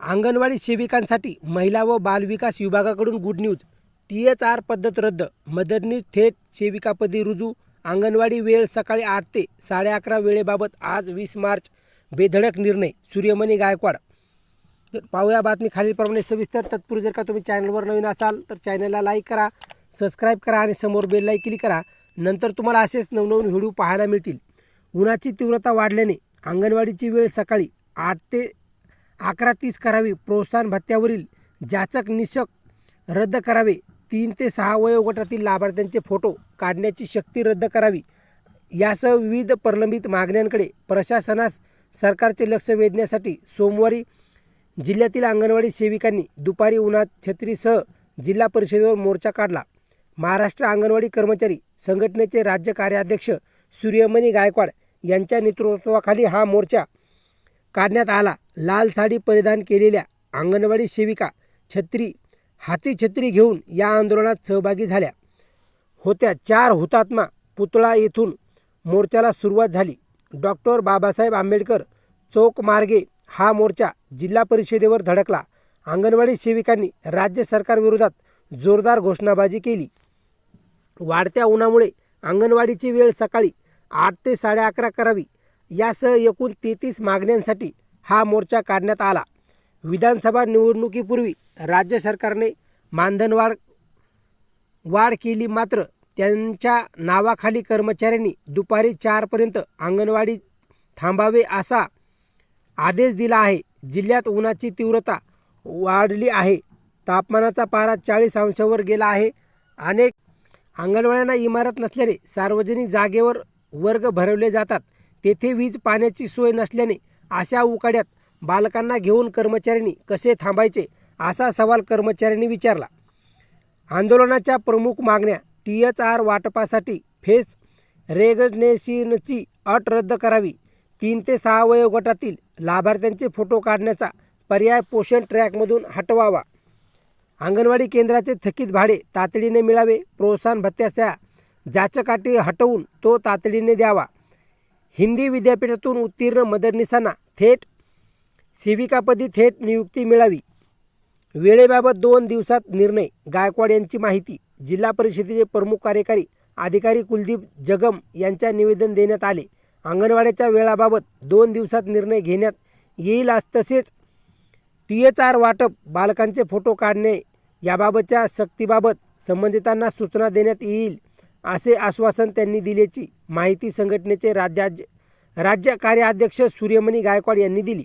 अंगणवाडी सेविकांसाठी महिला व बालविकास विभागाकडून good news T H R पद्धत रद्द. मदरनीस थेट सेविकापदी रुजू. अंगणवाडी वेळ सकाळी आठ ते साडे अकरा वेळेबाबत आज वीस मार्च बेधडक निर्णय. सूर्यमणी गायकवाड. तर पाहूया बातमी खालीलप्रमाणे सविस्तर तत्पूर्वी जर का तुम्ही चॅनलवर नवीन असाल तर चॅनलला लाईक करा सबस्क्राईब करा आणि समोर बेललाही क्लिक करा. नंतर तुम्हाला असेच नवनवीन व्हिडिओ पाहायला मिळतील. उन्हाची तीव्रता वाढल्याने अंगणवाडीची वेळ सकाळी आठ ते अकरा तीस करावी. प्रोत्साहन भत्त्यावरील जाचक निशक रद्द करावे. तीन ते सहा वयोगटातील लाभार्थ्यांचे फोटो काढण्याची शक्ती रद्द करावी. यासह विविध प्रलंबित मागण्यांकडे प्रशासनास सरकारचे लक्ष वेधण्यासाठी सोमवारी जिल्ह्यातील अंगणवाडी सेविकांनी दुपारी उन्हात छत्रीसह जिल्हा परिषदेवर मोर्चा काढला. महाराष्ट्र अंगणवाडी कर्मचारी संघटनेचे राज्य कार्याध्यक्ष सूर्यमणी गायकवाड यांच्या नेतृत्वाखाली हा मोर्चा काढण्यात आला. लाल साडी परिधान केलेल्या अंगणवाडी सेविका छत्री हाती छत्री घेऊन या आंदोलनात सहभागी झाल्या. होत्या चार हुतात्मा पुतळा येथून मोर्चाला सुरुवात झाली. डॉक्टर बाबासाहेब आंबेडकर चौक मार्गे हा मोर्चा जिल्हा परिषदेवर धडकला. अंगणवाडी सेविकांनी राज्य सरकारविरोधात जोरदार घोषणाबाजी केली. वाढत्या उन्हामुळे अंगणवाडीची वेळ सकाळी आठ ते साडे अकरा करावी यासह एकूण तेहतीस मागण्यांसाठी हा मोर्चा काढण्यात आला. विधानसभा निवडणुकीपूर्वी राज्य सरकारने मानधनवाढ वाढ केली मात्र त्यांच्या नावाखाली कर्मचाऱ्यांनी दुपारी चारपर्यंत अंगणवाडी थांबावे असा आदेश दिला आहे. जिल्ह्यात उन्हाची तीव्रता वाढली आहे. तापमानाचा पारा चाळीस अंशावर गेला आहे. अनेक अंगणवाड्यांना इमारत नसल्याने सार्वजनिक जागेवर वर्ग भरवले जातात. तेथे वीज पाण्याची सोय नसल्याने अशा उकाड्यात बालकांना घेऊन कर्मचाऱ्यांनी कसे थांबायचे असा सवाल कर्मचाऱ्यांनी विचारला. आंदोलनाच्या प्रमुख मागण्या टी एच आर वाटपासाठी फेस रेगनेशनची अट रद्द करावी. तीन ते सहा वयोगटातील लाभार्थ्यांचे फोटो काढण्याचा पर्याय पोषण ट्रॅकमधून हटवावा. अंगणवाडी केंद्राचे थकीत भाडे तातडीने मिळावे. प्रोत्साहन भत्त्याच्या जाचकाठी हटवून तो तातडीने द्यावा. हिंदी विद्यापीठातून उत्तीर्ण मदरनिसांना थेट सेविकापदी थेट नियुक्ती मिळावी. वेळेबाबत दोन दिवसात निर्णय. गायकवाड यांची माहिती जिल्हा परिषदेचे प्रमुख कार्यकारी अधिकारी कुलदीप जगम यांच्या निवेदन देण्यात आले. अंगणवाड्याच्या वेळाबाबत दोन दिवसात निर्णय घेण्यात येईल आज तसेच टी एच आर वाटप बालकांचे फोटो काढणे याबाबतच्या सक्तीबाबत संबंधितांना सूचना देण्यात येईल. असे आश्वासन त्यांनी दिल्याची माहिती संघटनेचे राज्या राज्य कार्याध्यक्ष सूर्यमणी गायकवाड यांनी दिली.